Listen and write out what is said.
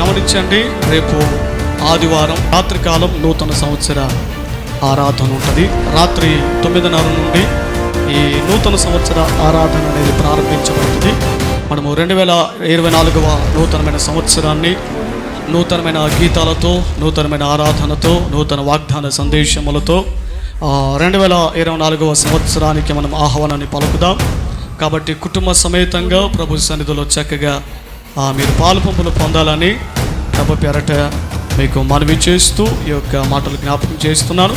గమనించండి రేపు ఆదివారం రాత్రికాలం నూతన సంవత్సర ఆరాధన ఉంటుంది. రాత్రి తొమ్మిదిన్నర నుండి ఈ నూతన సంవత్సర ఆరాధన అనేది ప్రారంభించబడుతుంది. మనము రెండు వేల ఇరవై నాలుగవ నూతనమైన సంవత్సరాన్ని నూతనమైన గీతాలతో నూతనమైన ఆరాధనతో నూతన వాగ్దాన సందేశములతో రెండు వేల ఇరవై నాలుగవ సంవత్సరానికి మనం ఆహ్వానాన్ని పలుకుదాం. కాబట్టి కుటుంబ సమేతంగా ప్రభు సన్నిధిలో చక్కగా మీరు పాలు పంపులు పొందాలని డబ్బు పెరట మీకు మనవి చేస్తూ ఈ యొక్క మాటలు జ్ఞాపకం చేస్తున్నాను.